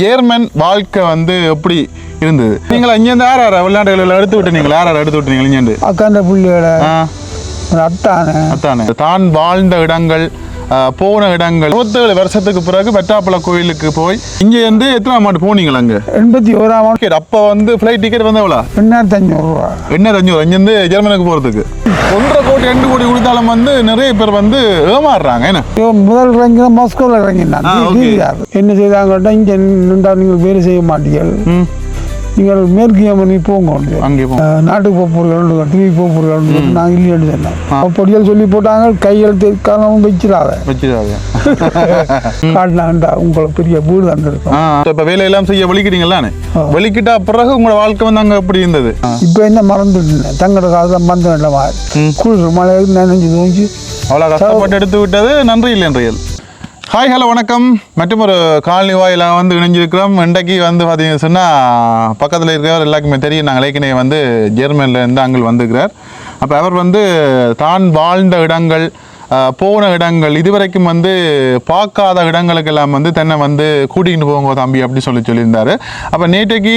German வாழ்க்கை வந்து எப்படி இருந்தது? நீங்கள் இங்கேருந்து யார் யார் விளையாட்டுகள் எடுத்து விட்டு நீங்கள் யார் யார் எடுத்து விட்டு நீங்கள் இங்கேருந்து அக்காண்ட புள்ளியோட அத்தானே. அதானே தான் வாழ்ந்த இடங்கள் போன இடங்கள். இருபத்தேழு வருஷத்துக்கு பிறகு வெட்டாப்பள கோயிலுக்கு போய் இங்கே இருந்து எத்தனை அமௌண்ட் போனீங்களா அங்கே? எண்பத்தி ஓராம் ஆண்டு. அப்போ வந்து ஃப்ளைட் டிக்கெட் வந்து எவ்வளோ? எண்ணாயிரத்தி அஞ்சூறுரூவா என்ன அஞ்சூறு இங்கேருந்து ஜெர்மனுக்கு போகிறதுக்கு ஒன்றரை கோடி ரெண்டு கோடி கொடுத்தாலும் வந்து நிறைய பேர் வந்து ஏமாறுறாங்க. என்ன? முதல் இறங்கி தான் மாஸ்கோவில் இறங்கினான் என்ன செய்தாங்கட்டா இங்கே நீங்கள் வேலை செய்ய மாட்டீர்கள். நீங்கள் மேற்கு யமனி போங்க. அங்கே நாட்டுக்கு போக போகிறீர்கள் டிவி போக போகிறீர்கள் நாங்கள் இல்லைன்னு சொன்னேன். அப்படியெல்லாம் சொல்லி போட்டாங்க கையெழுத்து காரணம் வச்சிடாத. வச்சிடாது காட்டினாங்கண்டா உங்களுக்கு பெரிய வீடு தந்துருக்கோம். ஆ இப்போ வேலையெல்லாம் செய்ய வலிக்கிறீங்களானே வலிக்கிட்டா பிறகு உங்களோட வாழ்க்கை வந்து அங்கே எப்படி இருந்தது? இப்போ என்ன மறந்துட்டேன் தங்கட காலத்தில் மறந்து வேண்டாம் குளிர் மழை நினைஞ்சு தோஞ்சி அவ்வளோ கஷ்டப்பட்டு எடுத்து விட்டது நன்றி இல்லை என்றியல் ஹாய் ஹலோ வணக்கம். மற்றும் ஒரு காலனி வாயில் வந்து இணைஞ்சிருக்கிறோம். இன்றைக்கு வந்து பார்த்தீங்கன்னு சொன்னால் பக்கத்தில் இருக்கிறவர் எல்லாருக்குமே தெரியும். நாங்கள் ஏற்கனவே வந்து ஜெர்மனிலேருந்து அங்கே வந்துக்கிறார் அப்போ அவர் வந்து தான் வாழ்ந்த இடங்கள் போன இடங்கள் இதுவரைக்கும் வந்து பார்க்காத இடங்களுக்கெல்லாம் வந்து தன்னை வந்து கூட்டிகிட்டு போங்க தம்பி அப்படி சொல்லி சொல்லியிருந்தாரு. அப்போ நேற்றைக்கு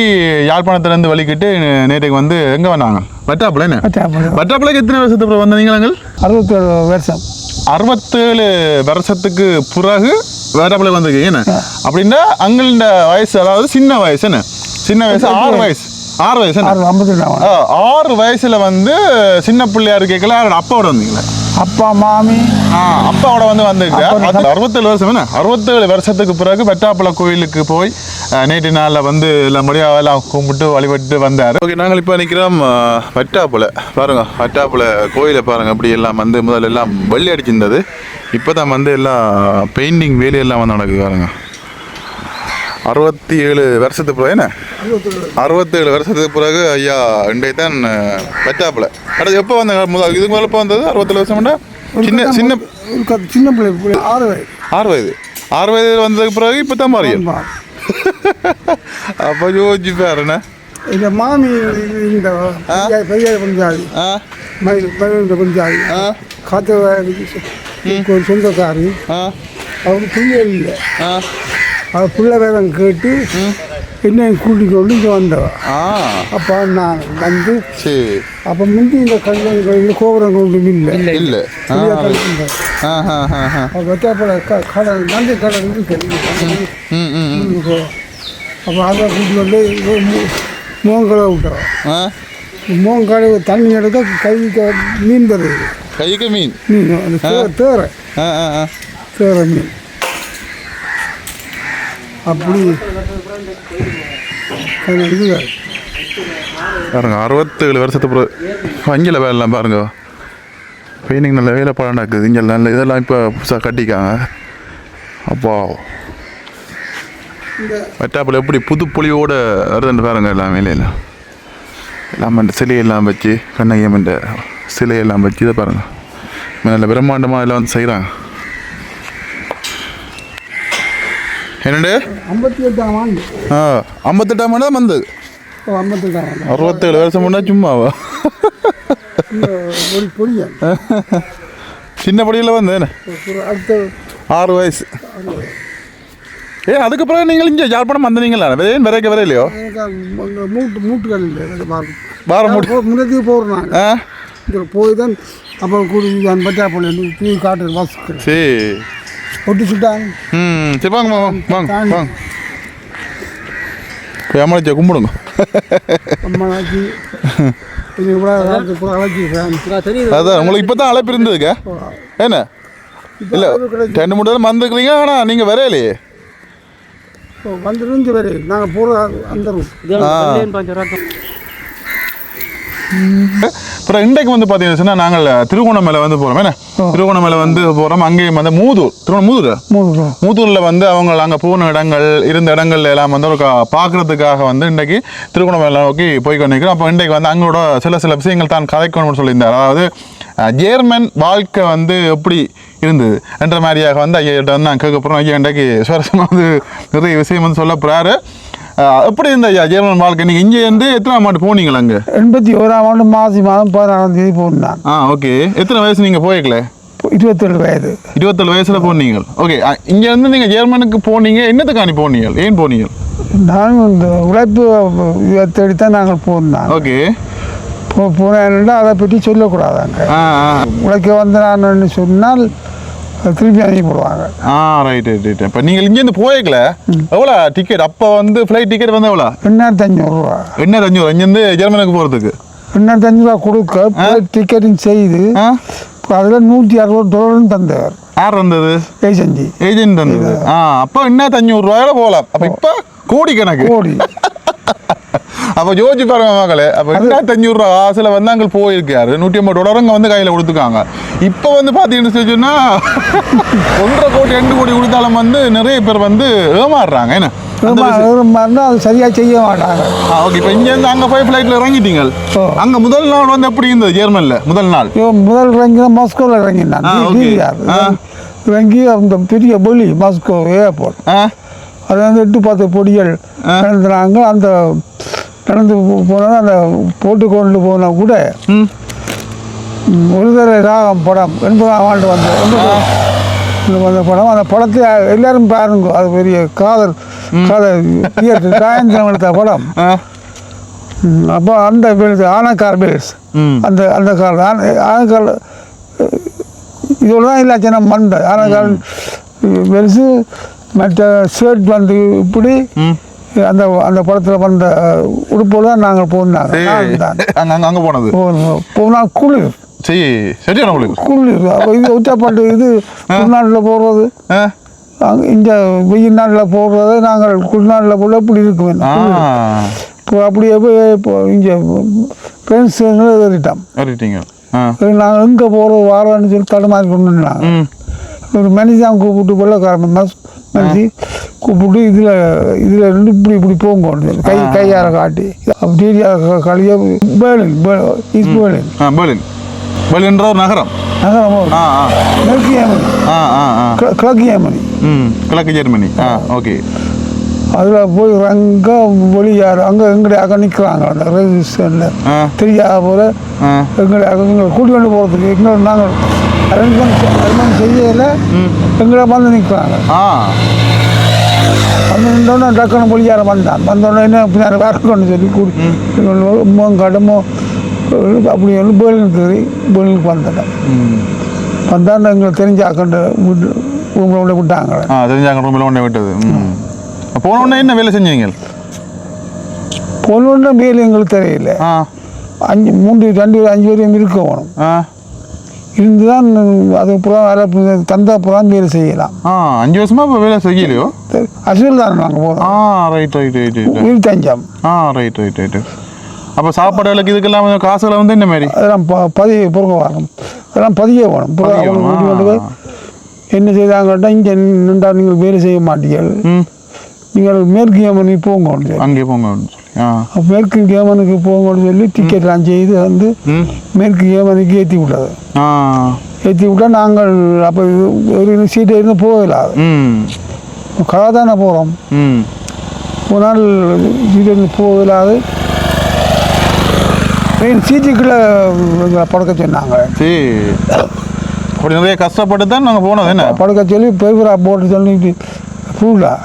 யாழ்ப்பாணத்துலேருந்து வலிக்கிட்டு நேற்றைக்கு வந்து எங்கே வந்தாங்க? வட்டாப்புல என்ன? வட்டாப்புலைக்கு எத்தனை வருஷத்துக்கு அப்புறம் வந்தீங்க நாங்கள் அறுபத்தேழு வருஷம். அறுபத்தேழு வருஷத்துக்கு பிறகு வேறப்பல வந்திருக்கீங்க என்ன? அப்படின்னா அங்கள வயசு அதாவது சின்ன வயசு என்ன? சின்ன வயசு ஆறு வயசு. ஆறு வயசு? ஆறு வயசுல வந்து சின்ன பிள்ளையா இருக்கல அப்பாவோட வந்தீங்களா? அப்பா மாமி. ஆ அப்பாவோட வந்து வந்திருக்கேன் அது அறுபத்தேழு வருஷம் என்ன? அறுபத்தேழு வருஷத்துக்கு பிறகு வெட்டாப்பள கோயிலுக்கு போய் நேற்று நாளில் வந்து எல்லாம் முடியாக எல்லாம் கும்பிட்டு வழிபட்டு வந்தார். ஓகே நாங்கள் இப்போ நிற்கிறோம் வெட்டாப்புல. பாருங்க வெட்டாப்புல கோயிலை பாருங்க அப்படி எல்லாம் வந்து முதல்ல எல்லாம் வெள்ளி அடிச்சிருந்தது. இப்போ தான் வந்து எல்லாம் பெயிண்டிங் வேலையெல்லாம் வந்து நடக்குது பாருங்க. அறுபத்தி ஏழு வருஷத்துக்கு பிறகு என்ன? அறுபத்தேழு வருஷத்துக்கு பிறகு ஐயா இன்றைய தான் வெட்டாப்புல அடுத்து எப்போ வந்தாங்க முதல் இதுக்கு முதல்ல எப்போ வந்தது? அறுபத்தேழு வருஷம்னா சின்ன சின்ன சின்ன பிள்ளை ஆறு வயது. ஆறு வயது. ஆறு வயது வந்ததுக்கு பிறகு இப்போ தான் மாறியல் அப்போ யோசிச்சு பாருண்ணே இந்த மாமி இந்த பெரிய- பெரிய பஞ்சாதி ஆ? மயில் பஞ்சாதி காத்த சொந்தக்காரி. ஆ. அவங்க பிள்ளை இல்லை. ஆ அவ பிள்ளை வேதம் கேட்டு என்னை கூட்டிக் கொண்டு இங்கே வந்தவ. ஆ. அப்போ நான் வந்து சரி. அப்போ முந்தி இந்த கல்யாண கோயில் கோபுரம் கொண்டு இல்லை. இல்லை. வெட்டாப்பட க கடல் நன்றி கடல் இருக்கு அப்போ அதை கூட்டி கொண்டு மோங்கலை விட்டோம் மோங்கலை தண்ணி எடுக்க கைக்கு மீன் வருது கைக்கு மீன். மீன் தேரை தேரை மீன். அப்படி பாருங்க அறுபத்தேழு வருஷத்துக்கு பிறகு. அங்கில வேலைலாம் பாருங்க. பெயிண்டிங் நல்ல வேலை படம் நடக்குது இங்கே நல்ல இதெல்லாம் இப்போ புதுசாக கட்டிக்காங்க. அப்பா. வெட்டாப்பில் எப்படி புது பொலியோட வருதுன்னு பாருங்க எல்லாம் வேலையில். எல்லாம் இந்த சிலையெல்லாம் வச்சு கண்ணகியம்மன் சிலையெல்லாம் வச்சு இதை பாருங்க. நல்ல பிரம்மாண்டமாக எல்லாம் வந்து செய்கிறாங்க என்னண்டு ஐம்பத்தி எட்டாம் ஆண்டு. ஆ ஐம்பத்தெட்டாம் மணி தான் வந்தது. ஐம்பத்தெட்டாம் ஆண்டு. அறுபத்தேழு வருஷம் முன்னா சும்மாவா? சின்ன படியில் வந்து என்ன? ஒரு அடுத்த ஆறு வயசு. ஏ அதுக்கப்புறம் நீங்கள் இங்கே யாழ்ப்பாணம் வந்தீங்களா ஏன் விரைக்க வரையிலையோ? மூட்டு மூட்டுகள் இல்லை வாரம். மூட்டு. முன்னத்தையும் போகிறோம் ஆ? போய் தான் அப்புறம் கூடி பச்சா போல தூக்கி காட்டு வாசிக்கிறேன். சரி. ஒட்டி சுட்டாங்க. ம். சரி வாங்க வாங்க வாங்க வாங்க போய் அம்மளிச்சா கும்பிடுங்க. அதான். உங்களுக்கு இப்போ தான் அழைப்பு இருந்ததுங்க என்ன? இல்லை ரெண்டு மூணு தடவை வந்துருக்குறீங்க ஆனால் நீங்கள் வரையிலையே? வந்துருந்து வரை நாங்கள் போகிற அந்த அப்புறம் இன்றைக்கு வந்து பார்த்தீங்கன்னா நாங்கள் திருகோணமலை வந்து போகிறோம் என்ன? திருகோணமலை வந்து போகிறோம் அங்கேயும் வந்து மூதூர். திருவண்ண மூதூர்? மூணு மூத்தூரில் வந்து அவங்க அங்கே போன இடங்கள் இருந்த இடங்கள்ல எல்லாம் வந்து ஒரு பார்க்கறதுக்காக வந்து இன்றைக்கு திருகோணமலை நோக்கி போய் கொண்டிருக்கிறோம் அப்போ இன்றைக்கு வந்து அங்களோட சில சில விஷயங்கள் தான் கதைக்கணும்னு சொல்லியிருந்தார். அதாவது ஜேர்மன் வாழ்க்கை வந்து எப்படி இருந்தது என்ற மாதிரியாக வந்து ஐயாட்ட வந்து நான் கேட்க போகிறோம் ஐயா இன்றைக்கு சுவாரஸ்யமாக வந்து நிறைய விஷயம் வந்து சொல்ல போகிறாரு எப்படி இருந்த ஐயா ஜேர்மன் வாழ்க்கை? நீங்கள் இங்கே இருந்து எத்தனை அமௌண்ட் போனீங்களா அங்கே? எண்பத்தி ஓராம் ஆண்டு மாசி மாதம் பதினாறாம் தேதி போனான் ஆ ஓகே. எத்தனை வயசு நீங்கள் போய்க்கல இருபத்தேழு வயது. இருபத்தேழு வயசுல போனீங்க. ஓகே இங்க இருந்து நீங்க ஜெர்மனுக்கு போனீங்க என்னத்துக்காண்டி போனீங்க? ஏன் போனீங்க? நாங்கள் இந்த உழைப்பு தேடித்தான் நாங்கள் போனோம் ஓகே. போ போனேன்னா அதை பற்றி சொல்லக்கூடாதாங்க உழைக்க வந்து நான் சொன்னால் திருப்பி அனுப்பிவிடுவாங்க ஆ ரைட் ரைட் ரைட் இப்போ நீங்கள் இங்கேருந்து போயிருக்கல எவ்வளோ டிக்கெட் அப்போ வந்து ஃப்ளைட் டிக்கெட் வந்து எவ்வளோ? எண்ணாயிரத்தி அஞ்சூறுரூவா என்ன அஞ்சூறு இங்கேருந்து ஜெர்மனுக்கு போகிறதுக்கு எண்ணாயிரத்தி அஞ்சூறுவா கொடுக்க டிக்கெட்டும் செய்து அதில் நூற்றி அறுபது டாலரும் தந்தவர். யார் வந்தது ஏஜென்சி. ஏஜென்ட் வந்தது ஆ அப்போ என்ன அஞ்சூறு ரூபாயில போகலாம். அப்போ இப்போ கோடி கணக்கு கோடி. அப்போ யோசிச்சு பாருங்க மகளே அப்போ ரெண்டாயிரத்தி அஞ்சூறு ரூபா காசுல வந்து அங்கே போயிருக்காரு. நூற்றி ஐம்பது டாலர் அங்கே வந்து கையில் கொடுத்துருக்காங்க. இப்போ வந்து பார்த்தீங்கன்னு சொன்னா ஒன்றரை கோடி ரெண்டு கோடி கொடுத்தாலும் வந்து நிறைய பேர் வந்து ஏமாறுறாங்க. என்ன? அது சரியாக செய்ய மாட்டாங்க. ஓகே இப்போ இங்கேருந்து அங்கே போய் ஃப்ளைட்டில் இறங்கிட்டீங்க. அங்கே முதல் நாள் வந்து எப்படி இருந்தது ஜெர்மனில் முதல் நாள்? முதல் இறங்கி மாஸ்கோவில் இறங்கினான். இறங்கி அந்த பெரிய வெளி மாஸ்கோ ஏர்போர்ட் ஆ. அது வந்து எட்டு பத்து பொடிகள் நடந்துனாங்க அந்த நடந்து போனால் அந்த போட்டு கொண்டு போனால் கூட ஒருதலை ராகம் படம் எண்பதாம் ஆண்டு வந்த வந்த படம். அந்த படத்தை எல்லாரும் பாருங்க. அது பெரிய காதல் காதல் சாயந்திரம் எடுத்த படம். அப்போ அந்த பேர் ஆனக்கார் பேஸ். அந்த அந்த கால் ஆன ஆனக்கால் இதோட தான் இல்லை ஜனம் வந்த ஆனக்கால் பெருசு மற்ற ஷர்ட் வந்து இப்படி அந்த அந்த படத்தில் வந்த உடுப்போடு தான் நாங்கள் போனாங்க. அங்கே போனது? போனால் குளிர். சரி சரியான குளிர். அப்போ இது உச்சப்பாட்டு இது குளிர்நாட்டில் போடுறது. இந்த வெயில் நாளில் போடுறது நாங்கள் குளிர்நாட்டில் போட இப்படி இருக்க. ஆ. வேண்டும் இப்போ அப்படியே போய் இப்போ இங்கே ஃப்ரெண்ட்ஸ் ஏறிட்டோம். ஏறிட்டீங்க. நாங்கள் எங்கே போகிறோம் வாரோன்னு சொல்லி தடுமாறி கொண்டு ஒரு மனுஷன் கூப்பிட்டு வெள்ளக்காரன் மஸ் மனுஷி கூப்பிட்டு இதில் இதில் இருந்து இப்படி இப்படி போங்க. கை கையார காட்டி. அப்படியே கழிய பேர்லின் ஈஸ்ட் பேர்லின் ஆ பெர்லின் பெர்லின்ற ஒரு நகரம். நகரம் கிழக்கு ம் கிழக்கு ஜெர்மனி. ஆ ஓகே. அதில் போய் அங்கே வெளியார் அங்கே எங்கடைய அங்கே நிற்கிறாங்க அந்த ஆ. தெரியாத போல ஆ. எங்களை கூட்டி கொண்டு போகிறதுக்கு எங்களை நாங்கள் அரேஞ்ச்மெண்ட் செய்யல. எங்களை வந்து நிற்கிறாங்க ஆ. வந்து நின்றோடனே டக்குன்னு மொழியார வந்தான். வந்தோடனே என்ன பின்னாடி கொண்டு சொல்லி கூடி உம்மோ கடமோ அப்படி வந்து பேலுக்கு பேலுக்கு வந்துட்டேன் ம். வந்தாண்டு எங்களுக்கு தெரிஞ்ச அக்கண்ட வீட்டு ரூமில் கொண்டு விட்டாங்க ஆ தெரிஞ்சாங்க ரூமில் ஒன்றே விட்டது. ம் போன உடனே என்ன வேலை செஞ்சீங்க? பொண்ணு மேல் எங்களுக்கு தெரியல. ஆ. அஞ்சு மூன்று ரெண்டு அஞ்சு வரையும் இருக்க வேணும் இருந்து தான் அதுக்கப்புறம் வேலை தந்த அப்புறம் வேலை செய்யலாம். ஆ அஞ்சு வருஷமா இப்போ வேலை செய்யலையோ? அசுவில் தான் நாங்கள் போகிறோம் ஆ ரைட் ரைட் ரைட் ரைட் தஞ்சம் ஆ ரைட் ரைட் ரைட் அப்போ சாப்பாடுகளுக்கு இதுக்கெல்லாம் கொஞ்சம் காசுகளை வந்து என்ன மாதிரி அதெல்லாம் ப பதிய பொறுக்க வரணும். அதெல்லாம் பதிய வேணும். என்ன செய்தாங்கட்டா இங்கே நின்றா நீங்கள் வேலை செய்ய மாட்டீர்கள். நீங்கள் மேற்கு ஏமனுக்கு சொல்லி. அங்கே போங்க மேற்கு ஏமனுக்கு போங்கன்னு சொல்லி டிக்கெட்லாம் செய்து வந்து மேற்கு ஏமனுக்கு ஏற்றி விட்டது. ஏற்றி விட்டால் நாங்கள் அப்போ ஒரு சீட்டை இருந்து போகலாது கதை தானே போகிறோம் ஒரு நாள் சீட்டை இருந்து போகலாது ட்ரெயின் சீட்டுக்குள்ளே படுக்க சொன்னாங்க. அப்படி நிறைய கஷ்டப்பட்டு தான் நாங்கள் போனது என்ன? படுக்க சொல்லி பெருபுரா போட்டு சொல்லிட்டு ஃபுல்லாக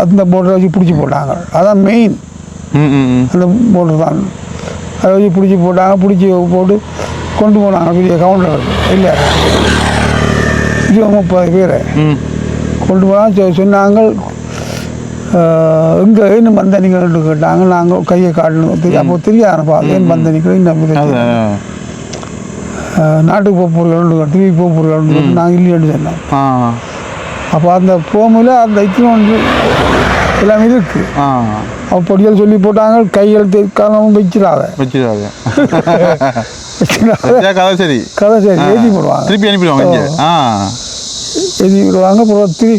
அந்த போட்டை வச்சு பிடிச்சி போட்டாங்க. அதான் மெயின் அந்த போட்டு தான். அதை வச்சு பிடிச்சி போட்டாங்க பிடிச்சி போட்டு கொண்டு போனாங்க. பெரிய கவுண்டர் இல்லை. இருபது முப்பது பேர் ம். கொண்டு போனால் சொன்னாங்க. எங்கே இன்னும் வந்தனிங்கள்னு கேட்டாங்க. நாங்கள் கையை காட்டணும். அப்போ தெரியாதுப்பா. ஏன் வந்தனிகள் இன்னும் அது இது, அஹ், நாட்டுக்கு போக போகிறீர்கள் திரும்பி போக போகிறீர்கள் நாங்கள் இல்லைன்னு சொன்னோம். அப்போ அந்த போமில் அந்த இத்தினோண்டு எல்லாம் இருக்குது ஆ. அப்படியெல்லாம் சொல்லி போட்டாங்க கையெழுத்து காரணமும் வச்சிடாத. வச்சிடாத. வச்சா கதை சரி. கதை சரி. எழுதி போடுவாங்க. திருப்பி அனுப்பிடுவாங்க எழுதி விடுவாங்க அப்புறம் திரி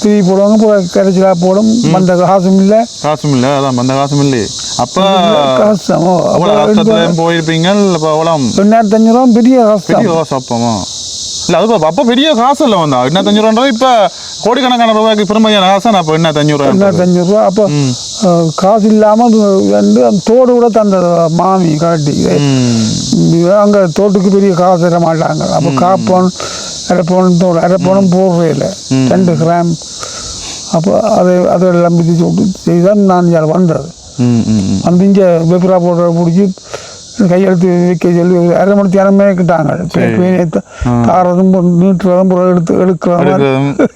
திரி போடுவாங்க அப்புறம் கரைச்சலாக போடும். வந்த காசும் இல்லை. காசும் இல்லை. அதான் அந்த காசும் இல்லையே அப்போ கஷ்டமோ போயிருப்பீங்க இப்போ அவ்வளோ ரெண்டாயிரத்தி அஞ்சூறுவா பெரிய பெரிய கஷ்டம் காசு அப்பமா? இல்லை அது அப்போ பெரிய காசு இல்லை வந்தா எண்ணூத்தஞ்சு ரூபான்றது இப்போ கோடிக்கணக்கான ரூபாய்க்கு பெருமையான காசு நான் இப்போ எண்ணூத்தஞ்சு ரூபா ரெண்டாயிரத்தி அஞ்சூறுரூவா அப்போ காசு இல்லாமல் ரெண்டு அந்த தோடு கூட தந்தது மாமி காட்டி. அங்கே தோட்டுக்கு பெரிய காசு தர மாட்டாங்க. அப்போ காப்போன் அரைப்போன் தோடு அரைப்போனும் போடுறே இல்லை. ரெண்டு கிராம். அப்போ அதை பிடிச்சி விட்டு செய்தான் நான் வந்தது. வந்து இங்கே வெப்பரா போடுற பிடிச்சி கையெழுத்து வைக்க சொல்லி அரை மணி நேரமே கிட்டாங்க பேனை தாரதும் நீட்டுறதும் புறம் எடுத்து எடுக்கிறதும்.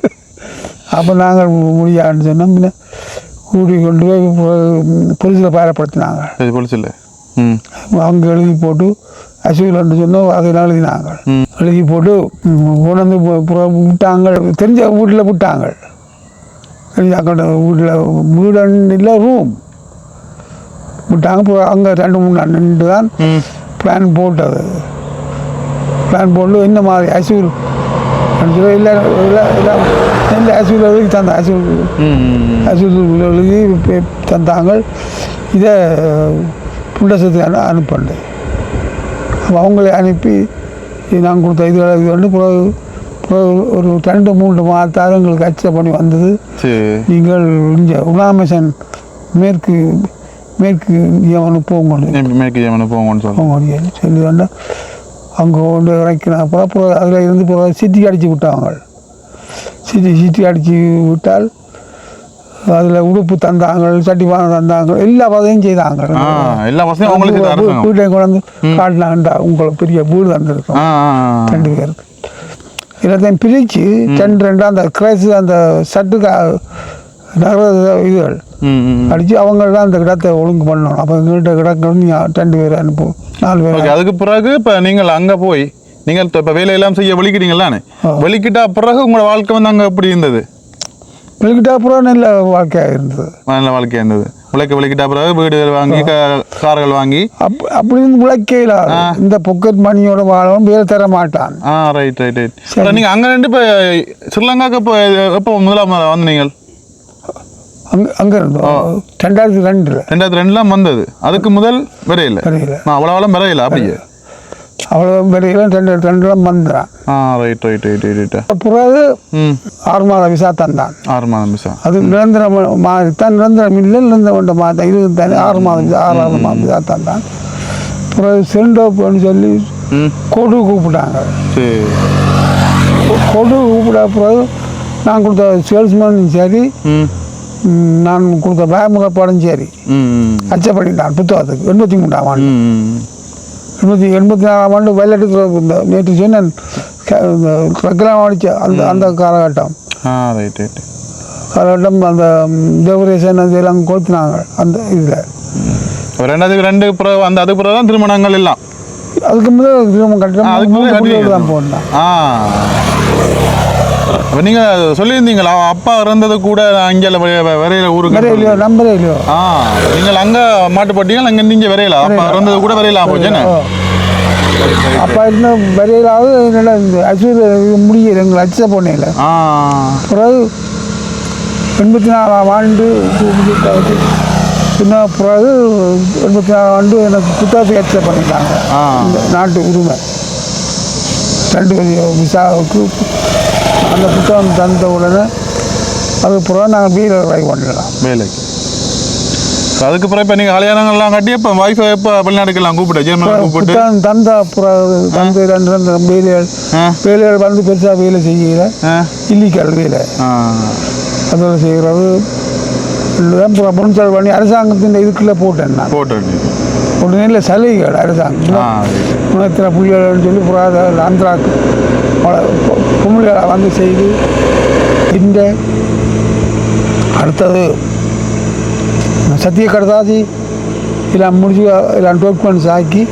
அப்போ நாங்கள் முடியாதுன்னு சொன்னோம். பின்ன கூடி கொண்டு போய் பொலிசில் பாரப்படுத்தினாங்க. ம். அவங்க எழுதி போட்டு அசுவில்னு சொன்னோம். அதை எழுதினாங்க. எழுதி போட்டு கொண்டு விட்டாங்க. தெரிஞ்ச வீட்டில் விட்டாங்க. தெரிஞ்ச வீட்டில் வீடு இல்லை ரூம் விட்டாங்க. அப்புறம் அங்கே ரெண்டு மூணு நாள் நின்று தான் பிளான் போட்டது. பிளான் போட்டு இந்த மாதிரி அசூல் இல்லை இல்லை இல்லை. அசூல் எழுதி தந்த அசூல் ம் ம். அசூல் எழுதி தந்தாங்க. இதை புண்டசத்துக்கு அனு அனுப்பண்டு அப்போ அவங்களே அனுப்பி நான் கொடுத்த இது இது வந்து பிறகு ஒரு ரெண்டு மூன்று மாதத்தார் எங்களுக்கு அச்சை பண்ணி வந்தது. நீங்கள் இங்கே உணாமிஷன் மேற்கு மேற்கு இந்தியாவுக்கு போங்க மேற்கு ஜெமனு போங்கன்னு சொல்லுங்க போங்க சொல்லி வந்து அங்கே கொண்டு இறக்கின அப்புறம் அதில் இருந்து அப்புறம் சிட்டி அடித்து விட்டாங்க சிட்டி சிட்டி அடித்து விட்டால் அதில் உடுப்பு தந்தாங்க சட்டி பானை தந்தாங்க எல்லா வகையும் செய்தாங்க. எல்லா வசதியும் அவங்களுக்கு வீட்டை கொண்டாந்து காட்டினாண்டா உங்களை பெரிய வீடு தந்திருக்கோம். ரெண்டு பேருக்கு. எல்லாத்தையும் பிரித்து ரெண்டு ரெண்டாக அந்த கிரைஸ் அந்த சட்டுக்கு இதுகள். அடித்து அவங்க தான் அந்த இடத்தை ஒழுங்கு பண்ணணும். அப்போ எங்கள்கிட்ட கிடக்க நீ ரெண்டு பேர் அனுப்பு. நாலு பேர் அதுக்கு பிறகு இப்போ நீங்கள் அங்கே போய் நீங்கள் இப்போ வேலையெல்லாம் செய்ய வெளிக்கிட்டீங்களானே. வெளிக்கிட்டா பிறகு உங்களோட வாழ்க்கை வந்து அங்கே எப்படி இருந்தது? வெளிக்கிட்ட அப்புறம் நல்ல வாழ்க்கையாக இருந்தது. நல்ல வாழ்க்கையாக இருந்தது. உழைக்க வெளிக்கிட்டா பிறகு வீடுகள் வாங்கி கார்கள் வாங்கி. அப் அப்படி இருந்து உழைக்கையில் இந்த பொக்கெட் மணியோட வாழவும் வேலை தர மாட்டான். ஆ ரைட் ரைட் ரைட் நீங்கள் அங்கே ரெண்டு இப்போ ஸ்ரீலங்காவுக்கு இப்போ எப்போ முதலாம் வந்து நீங்கள்? அங்கே இருந்தோம் ரெண்டாயிரத்தி ரெண்டில். ரெண்டாயிரத்தி ரெண்டுலாம் வந்தது. அதுக்கு முதல் வரையில. நான் அவ்வளோவெல்லாம் வரையில அப்படியே. அவ்வளோ வரையில ரெண்டு ரெண்டுலாம் வந்துடான் ஆ ரைட் ரைட் ரைட் ரைட் பிறகு ம். ஆறு மாத விசா தந்தான். ஆறு மாதம் மிஸ்ஸா அது நிரந்தரம் மாதிரி தான் நிரந்தரம் இல்லை நிரந்தரம் மாதம். இது தானே ஆறு மாதம் விசா ஆறாவது மாதம் விசா தந்தான். பிறகு சென்டோப்புன்னு சொல்லி ம். கொடு கூப்பிட்டாங்க. சரி. கொடு கூப்பிட்ட பிறகு நான் கொடுத்த சேல்ஸ்மேனும் சரி. நான் கொடுத்த பயமுகப்பாடும் சரி. ம் ம். அச்சப்படித்தான் புத்தகத்துக்கு. எண்பத்தி மூன்றாம் ஆண்டு. எண்பத்தி எண்பத்தி நாலாம் ஆண்டு வெள்ளெடுக்கிற இந்த நேற்று சொன்னேன் இந்த ரெக்கலாம் அடித்த அந்த அந்த காலகட்டம். காலகட்டம் அந்த டெக்கரேஷன் அதெல்லாம் கொளுத்துனாங்க அந்த இதில். ரெண்டாவது ரெண்டு பிறகு அந்த அதுக்கு பிறகு தான் திருமணங்கள் எல்லாம். அதுக்கு முதல் திரும்ப ஆ, அதுக்கு முதல்ல. தான் போடலாம் ஆ அப்போ நீங்கள் சொல்லியிருந்தீங்களா அப்பா இருந்தது கூட அங்கே வரையில ஊருக்கு இல்லையோ நம்பரே இல்லையோ ஆ நீங்கள் அங்கே மாட்டுப்பட்டீங்க அங்கே நீங்க வரையல? அப்பா இருந்தது கூட வரையலாம் போச்சு என்ன? ஓ. அப்பா இருந்த வரையிலாவது என்னடா இந்த அசூர் முடியல எங்களை அச்ச போனேல ஆ. பிறகு எண்பத்தி நாலாம் ஆண்டு பின்ன பிறகு எண்பத்தி நாலாம் ஆண்டு எனக்கு புத்தகத்துக்கு அச்ச பண்ணிட்டாங்க. நாட்டு உரிமை. ரெண்டு விசாவுக்கு அந்த புத்தகம் தந்த உடனே அதுக்கு பிறகு நாங்கள் பண்ணிடலாம். வேலைக்கு. இப்ப அதுக்கு பிறகு இப்போ நீங்கள் கல்யாணங்கள்லாம் கட்டி இப்போ ஒய்ஃபை இப்போ வெளிநாட்டுக்கெல்லாம் கூப்பிட்டு ஜெர்மனில் கூப்பிட்டு? தந்த பிறகு தந்து ரெண்டு ரெண்டு வேலைகள். வேலைகள் வந்து பெருசாக வேலை செய்யல. ஆ. இல்லிக்கல் வேலை. ஆ. அதில் செய்கிறது தான் புறப்படும் பண்ணி அரசாங்கத்தின் இதுக்குள்ளே போட்டேன் நான். போட்டு உடனே இல்லை சலுகைகள் அரசாங்கம் ஆ குணத்தில் புள்ளிகள்னு சொல்லி புறாத ஆந்திராக்கு குமிழ்களை வந்து செய்து இந்த அடுத்தது சத்திய கடதாசி எல்லாம் முடிச்சு எல்லாம் டாக்குமெண்ட்ஸ் ஆக்கி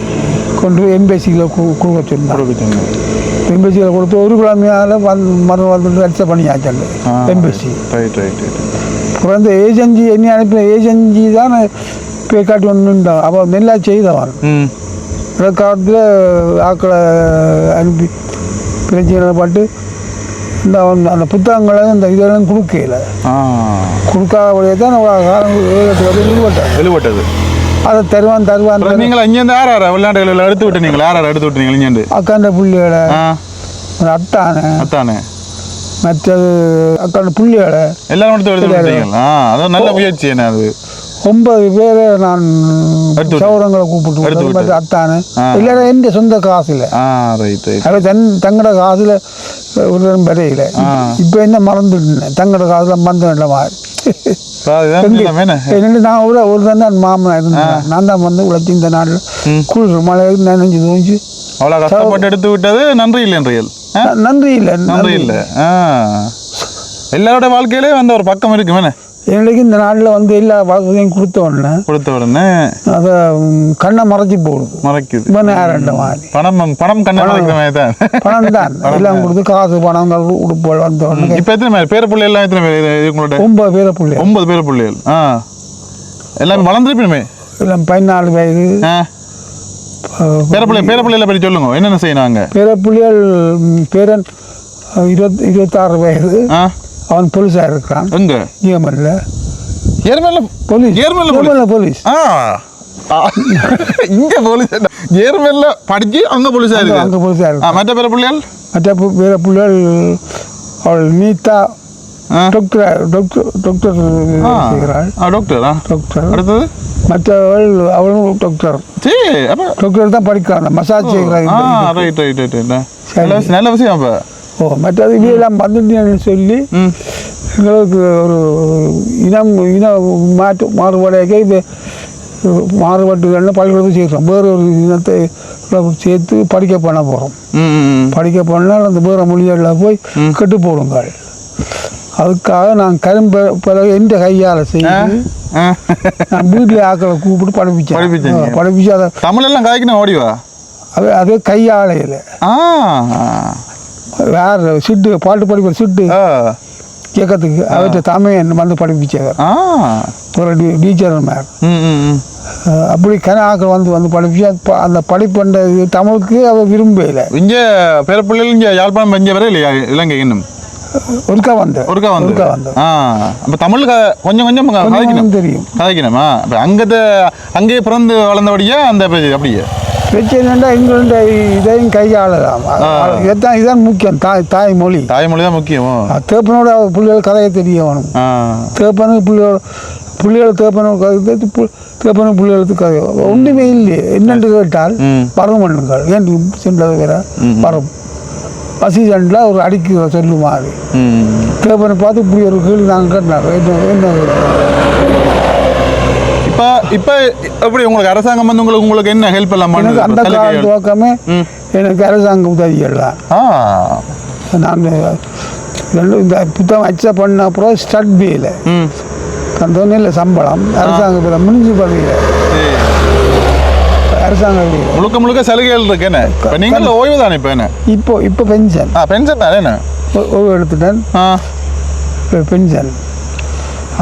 கொண்டு எம்பேசியில் கொடுக்க சொன்னேன். எம்பேசியில் கொடுத்து ஒரு கிழமையால் வந்து மறு வந்து அடிச்ச பண்ணியாச்சு ஆ எம்பேசி ரைட் ரைட் ரைட் அப்புறம் இந்த ஏஜென்சி என்ன அனுப்பின ஏஜென்சி தான் பே காட்டி ஒன்றுட்டான் அப்போ நல்லா செய்தவன் ம் காலத்தில் ஆக்களை அனுப்பி பிரச்சனை பட்டு இந்த அந்த புத்தகங்களை இந்த இதெல்லாம் கொடுக்கல ஆ கொடுக்காதபடியே தான் வெளிப்பட்டது அதை தருவான் தருவான் நீங்கள் இங்கேருந்து யார் யார் வெளிநாட்டுகளில் எடுத்து விட்டுனீங்களா யார் யார் எடுத்து விட்டுனீங்க இங்கேருந்து அக்காண்ட புள்ளிகளை அட்டானை அத்தானே மற்றது அக்காண்ட புள்ளிகளை எல்லாரும் எடுத்து எடுத்து விட்டீங்களா அதான் நல்ல முயற்சி என்ன அது ஒன்பது பேரை நான். சௌரங்களை கூப்பிட்டு அத்தானு. எல்லாரும் எந்த சொந்த காசுல? அவ தன் தங்கட காசுல ஒரு வரையில. இப்போ என்ன மறந்துட்டேன் தங்கட காசுல மறந்து வேண்ட மாதிரி நான் ஒரு ஒரு தான் தான் இருந்தேன். நான் தான் வந்து உழைச்சி இந்த நாட்டில். குளிர் மழை நனைஞ்சு தோஞ்சு அவ்வளோ கஷ்டப்பட்டு எடுத்து விட்டது நன்றி இல்லை நன்றி இல்லை. நன்றி இல்லை எல்லாரோட வாழ்க்கையிலே வந்து ஒரு பக்கம் இருக்கு என்னைக்கு இந்த நாட்டில் வந்து எல்லா வசதியும் கொடுத்த உடனே கொடுத்த உடனே அதை கண்ணை மறைச்சி போடுது மறைக்குது. இவன் யாரண்ட மாதிரி பணம் பணம் கண்ணை மறைக்கிற தான். பணம் தான். எல்லாம் கொடுத்து காசு பணங்கள் உடுப்புகள் வந்த உடனே. இப்போ எத்தனை பேர்? பேர பிள்ளை எல்லாம் எத்தனை பேர்? உங்களோட? ஒன்பது பேரை பிள்ளை. ஒன்பது பேர பிள்ளைகள். ஆ. எல்லாமே வளர்ந்துருப்பீமே எல்லாம் பதினாலு வயது. ஆ. பேர பிள்ளை பேர பிள்ளைகளை பற்றி சொல்லுங்க. என்னென்ன செய்யணும் அங்கே? பேர பிள்ளைகள் ம், பேரன் அஹ், இருபத் இருபத்தாறு வயது. ஆ. அவன் போலீஸாக இருக்கிறான். எங்க? நியமனில் ஏர்மேல போலீஸ். ஏர்மேல போலீஸ்? நியமனில் போலீஸ். ஆ. இங்க போலீஸ் ஏர்மேல படிச்சு அங்க போலீஸா அங்கே இருக்கு? போலீஸாக ஆ இருக்கான் மற்ற பேர பிள்ளைகள்? மற்ற பு- வேற பிள்ளைகள் அவள் நீத்தா டாக்டர் டாக்டர் டாக்டர் ஆ. செய்கிறாள் ஆ டாக்டர் அடுத்தது? மற்றவள் அவளும் டாக்டர் சரி டாக்டர் தான் படிக்கிறாங்க மசாஜ் செய்கிறாங்க நல்ல விஷயம் அப்போ. ஓ மற்றது இவையெல்லாம் வந்துட்டேன்னு சொல்லி எங்களுக்கு ஒரு இனம் இன மாற்று மாறுபாடையாக இப்போ மாறுபாட்டுகள்னு பள்ளிக்கூடத்தில் சேர்க்கிறோம் வேறு ஒரு இனத்தை சேர்த்து படிக்க பண்ண போகிறோம் படிக்க பண்ணால் அந்த வேறு மொழிகளில் போய் கெட்டு போடுங்கள். அதுக்காக நான் கரும்பு பிறகு எந்த கையால் செய்து ஆ நான் வீட்டில் ஆக்களை கூப்பிட்டு படிப்பிச்சேன். படிப்பிச்சு அதை தமிழ் எல்லாம் காய்க்கணும் ஓடிவா? அது அது கையாளையில் ஆ. வேறு சிட்டு பாட்டு படிக்கிற சிட்டு. இயக்கத்துக்கு அவர்கிட்ட தமிழ் வந்து படிப்பிச்சார். ஆ. ஒரு டீச்சர் மேம் அப்படி கனாக்கள் வந்து வந்து படிப்பிச்சு அந்த படிப்புன்ற இது தமிழுக்கு அவ விரும்பல இங்கே பேர பிள்ளைகள் இங்கே யாழ்ப்பாணம் இங்கே வர இல்லையா இலங்கை இன்னும்? ஒருக்கா வந்த ஒருக்கா வந்து ஒருக்கா வந்த ஆ. அப்போ தமிழ் கொஞ்சம் கொஞ்சம் கதைக்கணும். தெரியும். கதைக்கணுமா? அப்போ அங்கத்தை அங்கேயே பிறந்து வளர்ந்தபடியா அந்த அப்படியே? பிரச்சனைண்டா எங்களுடைய இதையும் கையாளலாம். இதான் இதான் முக்கியம். தாய் தாய்மொழி. தாய்மொழி தான் முக்கியமோ தேப்பனோட பிள்ளைகள் கதையை தெரிய வேணும். ஆ. தேப்பனுக்கு பிள்ளைகள் தேப்பனோட கதை தேப்பனுக்கு பிள்ளைகளுக்கு கதை. ஒன்றுமே இல்லையே. என்னென்று கேட்டால். வரும் பண்ணுங்கள் ஏன் சென்றது வேற வரும் பசி சண்டில் ஒரு அடிக்க சொல்லுமாறு. ம் தேப்பனை பார்த்து இப்படி ஒரு நாங்கள் கேட்டாங்க என்ன என்ன? இப்போ இப்போ எப்படி உங்களுக்கு அரசாங்கம் வந்து உங்களுக்கு உங்களுக்கு என்ன ஹெல்ப் எல்லாம் எனக்கு அந்த கால? துவக்கமே. எனக்கு அரசாங்க உதவிகள் தான். ஆ. நான் ரெண்டு இந்த புத்தகம் அச்சை பண்ண அப்புறம் ஸ்டட் பியில் இல்லை சம்பளம். அரசாங்க பில் முனிசிபாலிட்டியில் சரி. அரசாங்க bill. முழுக்க முழுக்க சலுகைகள் இருக்கு என்ன? நீங்கள் ஓய்வு தானே இப்போ என்ன? இப்போ இப்போ பென்ஷன் பென்ஷன் தானே ஓய்வு எடுத்துட்டேன். பென்ஷன்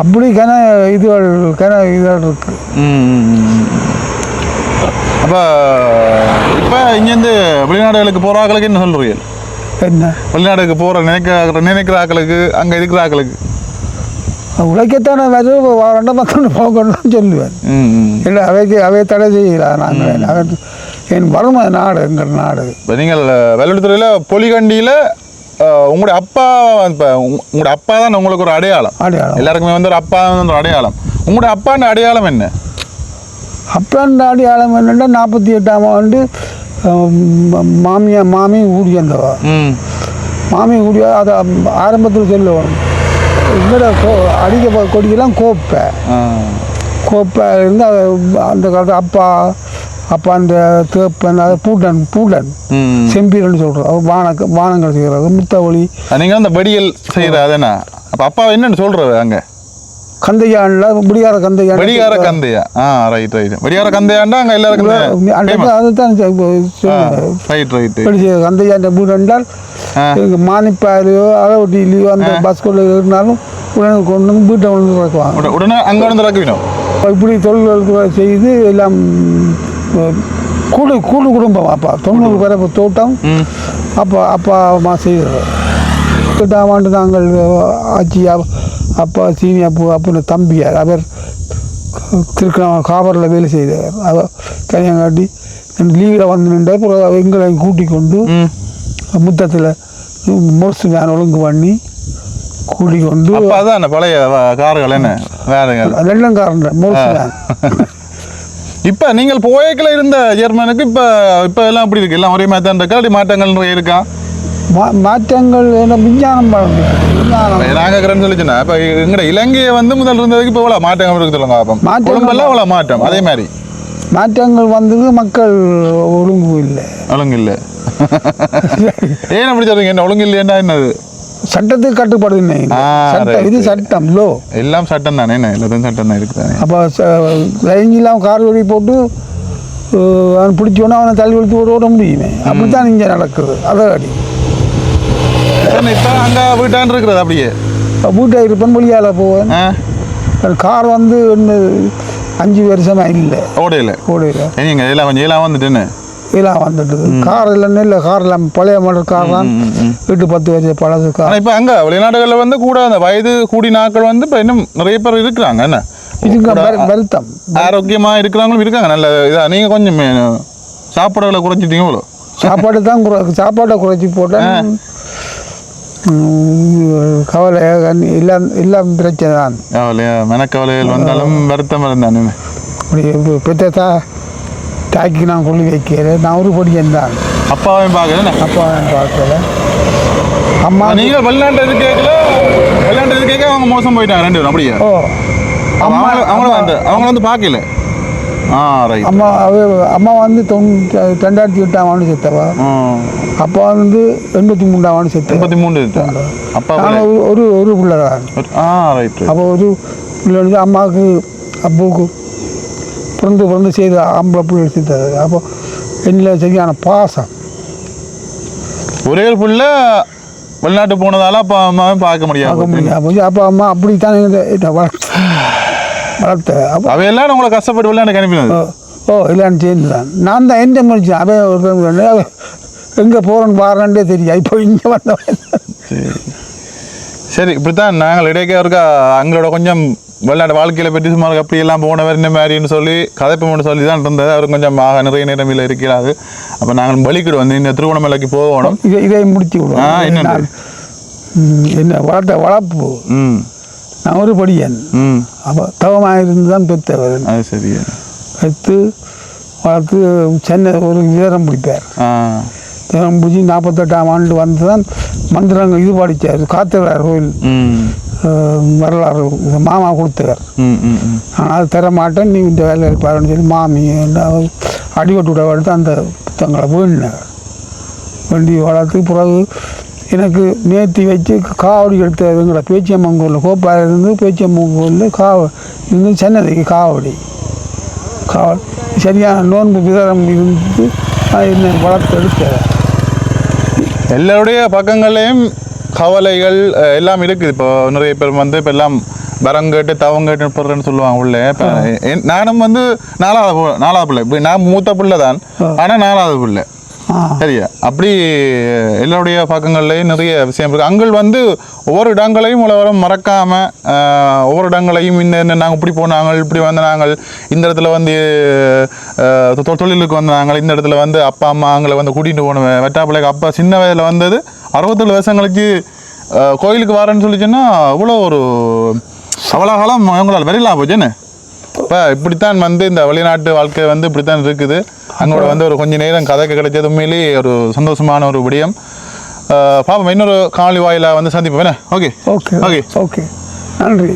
அப்படி கன இதுகள் கன இதுகள் இருக்கு. அப்போ இப்போ இங்கேருந்து வெளிநாடுகளுக்கு போகிற ஆக்களுக்கு என்ன சொல்கிறீங்க என்ன? வெளிநாடுக்கு போகிற நினைக்கிற நினைக்கிற ஆக்களுக்கு அங்கே இருக்கிற ஆக்களுக்கு? உழைக்கத்தானே வரும் ரெண்டு மக்கள் போகணும்னு சொல்லுவேன். இல்லை அவைக்கு அவை தடை செய்யலாம் நாங்கள். என் வறுமை நாடு எங்கள் நாடு. இப்போ நீங்கள் வெள்ளத்துறையில் பொலிகண்டியில் உங்களுடைய அப்பா இப்போ உங்களுடைய அப்பா தான் உங்களுக்கு ஒரு அடையாளம். அடையாளம். எல்லாருக்குமே வந்து ஒரு அப்பா வந்து ஒரு அடையாளம். உங்களுடைய அப்பான்ற அடையாளம் என்ன? அப்புறம் அடையாளம் என்னென்னா நாற்பத்தி எட்டாம் ஆண்டு மாமியா மாமி ஊடி வந்தவ மாமி ஊடி அதை ஆரம்பத்தில் சொல்லுவோம் இங்கட கோ அடிக்க கொடிக்கெல்லாம் கோப்பை. கோப்பை இருந்து அந்த காலத்து அப்பா அப்பா அந்த தேப்பன் அது பூட்டன் பூட்டன். செம்பீரன் சொல்கிறோம் வான வானங்கள் செய்கிறது முத்தவழி நீங்கள் அந்த வடியல் செய்கிற அதென்ன அப்போ அப்பா என்னன்னு சொல்கிறது அங்கே? கந்தையானில் முடியாத கந்தையான் வெடிகார கந்தையா? ஆ ரைட் ரைட் வெடிகார கந்தையாண்டா அங்கே எல்லாருக்கும் அதுதான். ரைட் ரைட் கந்தையாண்ட வீடு என்றால் மானிப்பாலையோ அளவட்டிலையோ அந்த பஸ்குள்ள இருந்தாலும் உடனே கொண்டு வந்து வீட்டை கொண்டு வந்து வைக்குவாங்க உடனே அங்கே வந்து இறக்குவினோம் இப்படி தொழில்களுக்கு செய்து எல்லாம் கூடு கூடு குடும்பம். அப்பா தொண்ணூறு பிறப்பு தோட்டம். ம். அப்பா அப்பா அம்மா செய்கிறது எட்டாம் ஆண்டு நாங்கள் அப்- அப்பா சீனி அப்பு அப்புன்னு தம்பியார் அவர் திருக்கண காவரில் வேலை செய்தார். அவர் கன்னியாங்காட்டி லீவில் வந்து நின்ற அப்புறம் எங்களை கூட்டிக் கொண்டு முத்தத்தில் முரசு வேன் ஒழுங்கு பண்ணி கூடி கொண்டு அதான் பழைய கார்கள் என்ன? வேறுங்க அதெல்லாம் காரணம் முழுசு தான் இப்ப நீங்கள் போயக்கில் இருந்த ஜெர்மனுக்கு இப்ப இப்ப எல்லாம் அப்படி இருக்கு? எல்லாம் ஒரே மாதிரி தான் இருக்கா? அப்படி மாற்றங்கள் நிறைய இருக்கா? மாற்றங்கள் விஞ்ஞானம் வளர்ந்துருக்கு. விஞ்ஞானம். நாங்க இருக்கிறேன்னு சொல்லிச்சுன்னா இப்ப எங்கட இலங்கையை வந்து முதல் இருந்ததுக்கு இப்ப எவ்வளவு மாற்றங்கள் இருக்கு சொல்லுங்க அப்போ மாற்றங்கள் கொழும்பெல்லாம் எவ்வளவு மாற்றம். அதே மாதிரி. மாற்றங்கள் வந்தது மக்கள் ஒழுங்கு இல்லை. ஒழுங்கு இல்ல. ஏன் அப்படி சொல்றீங்க? என்ன ஒழுங்கு இல்லையா என்னது? சட்டத்துக்கு சட்டம் right. இது சட்டம் லோ. எல்லாம் சட்டம் தானே என்ன எல்லாத்தையும் சட்டம் தான் இருக்கு தானே. அப்போ லைன்லாம் கார் வழி போட்டு அவன் பிடிச்சோன்னா அவனை தள்ளி விழுத்து ஓட ஓட முடியுமே. அப்படித்தான் இங்கே நடக்குது. அதை அடி. இப்ப அங்க வீட்டான் இருக்கிறது அப்படியே? வீட்டை இருப்பேன் வழியால் போவேன். கார் வந்து இன்னும் அஞ்சு வருஷமா இல்லை. ஓடையில? ஓடையில். ஏங்க எல்லாம் கொஞ்சம் எல்லாம் வந்துட்டுன்னு. இதெல்லாம் வந்துட்டு கார் இல்லைன்னு இல்லை கார் இல்லாமல் பழைய மாடல் கார் தான். வீட்டு பத்து வருஷம் பழசு கார் இப்ப அங்க வெளிநாடுகள்ல வந்து கூட அந்த வயது கூடி நாட்கள் வந்து இப்ப இன்னும் நிறைய பேர் இருக்கிறாங்க என்ன? வருத்தம். ஆரோக்கியமா இருக்கிறவங்களும் இருக்காங்க நல்ல இதா. நீங்க கொஞ்சம் சாப்பாடுகளை குறைச்சிட்டீங்க இவ்வளோ சாப்பாடு தான் குறை சாப்பாட்டை குறைச்சி போட்டேன். கவலை கண்ணி எல்லாம் எல்லாம் பிரச்சனை தான். கவலையா மெனக்கவலைகள் வந்தாலும் வருத்தம் இருந்தானே அப்படி இப்ப பெற்ற தா தாக்கி நான் கொள்ளி வைக்கிறேன் நான் ஒரு தான் அப்பாவையும் பார்க்கறேன் அப்பா பார்க்கல. அம்மா நீங்க வெளிநாட்டு இது கேட்கல? வெளிநாட்டு இது கேட்க அவங்க மோசம் போயிட்டாங்க ரெண்டு பேரும் அப்படியே? ஓ அவங்க அவங்கள வந்து அவங்க வந்து பார்க்கல. ஆ ரைட் அம்மா அம்மா வந்து தொண்ணூற்றி ரெண்டாயிரத்தி எட்டாம் ஆண்டு செத்தவா? அப்பா வந்து எண்பத்தி மூன்றாம் ஆண்டு செத்தவா? முப்பத்தி மூணு அப்பா ஒரு ஒரு பிள்ளை ஆ ரைட் அப்போ ஒரு பிள்ளை அம்மாவுக்கு அப்பாவுக்கு பிறந்து பிறந்து செய்த ஆம்பளை பிள்ளை செத்தது அப்போ என்னில் சரியான பாசம். ஒரே பிள்ளை வெளிநாட்டு போனதால அப்பா அம்மாவும் பார்க்க பார்க்க முடியாது. முடியாது போச்சு அப்போ அம்மா அப்படித்தான் என்னை வளர்த்த அப்போ அவையெல்லாம் உங்களை கஷ்டப்பட்டு வெளிநாட்டுக்கு அனுப்பினது. ஓ இல்லைன்னு சேர்ந்து தான் நான் தான் எந்த முடிச்சேன் அவன் ஒரு எங்கே போகிறேன்னு பாருன்றே தெரியும் இப்போ இங்கே வந்தவன். சரி. சரி இப்படித்தான் நாங்கள் இடையே இருக்கா அங்களோட கொஞ்சம் வெளிநாட்டு வாழ்க்கையில பற்றி சும்மா அப்படி எல்லாம் போனவர் இந்த மாதிரின்னு சொல்லி கதைப்போம்னு சொல்லி தான் இருந்தது. அவர் கொஞ்சம் ஆக நிறைய நேரமில்ல இருக்கிறாரு. அப்போ நாங்கள் பலிக்கிடு வந்து இந்த திருவண்ணாமலைக்கு போகணும். இதை இதை முடிச்சு ஆ, விடுவோம்? நான், ம், என்ன வளர்த்த வளர்ப்பு. ம். நான் ஒரு படியன். ம். அப்போ தவமாக இருந்து தான் பெற்றவர். அது சரி. பெற்று வளர்த்து சென்னை ஒரு வீரம் பிடிப்பார். ஆ. வீரம் பிடிச்சி நாற்பத்தெட்டாம் ஆண்டு வந்து தான் மந்திரங்கள் இது படித்தார் காத்தவர் கோயில். வரலாறு மாமா கொடுத்தவர் அது தர மாட்டேன் நீ இந்த வேலையில் பாருன்னு சொல்லி மாமி விட எடுத்து அந்த புத்தகங்களை வேண்டினார். வேண்டி வளர்த்து பிறகு எனக்கு நேர்த்தி வச்சு காவடி எடுத்த எங்களோட பேச்சியம்மன் கோயில் கோப்பாயில் இருந்து பேச்சியம்மன் கோயில் காவ இருந்து சென்னதைக்கு காவடி. காவல் சரியான நோன்பு விதரம் இருந்து என்னை வளர்த்து எடுத்தேன் எல்லாருடைய பக்கங்கள்லேயும் கவலைகள் எல்லாம் இருக்குது. இப்போ நிறைய பேர் வந்து இப்போ எல்லாம் வரம் கேட்டு தவம் கேட்டு போடுறேன்னு சொல்லுவாங்க உள்ள. இப்போ என்- நானும் வந்து நாலாவது நாலாவது பிள்ளை. நான் மூத்த பிள்ளை தான். ஆனால் நாலாவது பிள்ளை. சரியா? அப்படி எல்லாருடைய பக்கங்கள்லேயும் நிறைய விஷயம் இருக்குது அங்கள் வந்து ஒவ்வொரு இடங்களையும் உலகம் மறக்காம ஆஹ், ஒவ்வொரு இடங்களையும் இந்த நாங்கள் இப்படி போனாங்க இப்படி வந்து நாங்கள் இந்த இடத்துல வந்து தொழிலுக்கு வந்தாங்க இந்த இடத்துல வந்து அப்பா அம்மா அங்களை வந்து கூட்டிகிட்டு போனவன் வெட்டாப்பிள்ளைக்கு அப்பா சின்ன வயதில் வந்தது அறுபத்தேழு ஆஹ், கோயிலுக்கு வரேன்னு சொல்லிச்சுன்னா அவ்வளோ ஒரு அவ்வளோ காலம் அவங்களால் வெறிலாம் போச்சுன்னு இப்போ இப்படித்தான் வந்து இந்த வெளிநாட்டு வாழ்க்கை வந்து இப்படித்தான் இருக்குது. அங்களோட வந்து ஒரு கொஞ்ச நேரம் கதைக்கு கிடைச்சது உண்மையிலேயே ஒரு சந்தோஷமான ஒரு விடயம். பாப்போம் இன்னொரு காணொலி வாயில வந்து சந்திப்போம் என்ன ஓகே. ஓகே. ஓகே. ஓகே. நன்றி.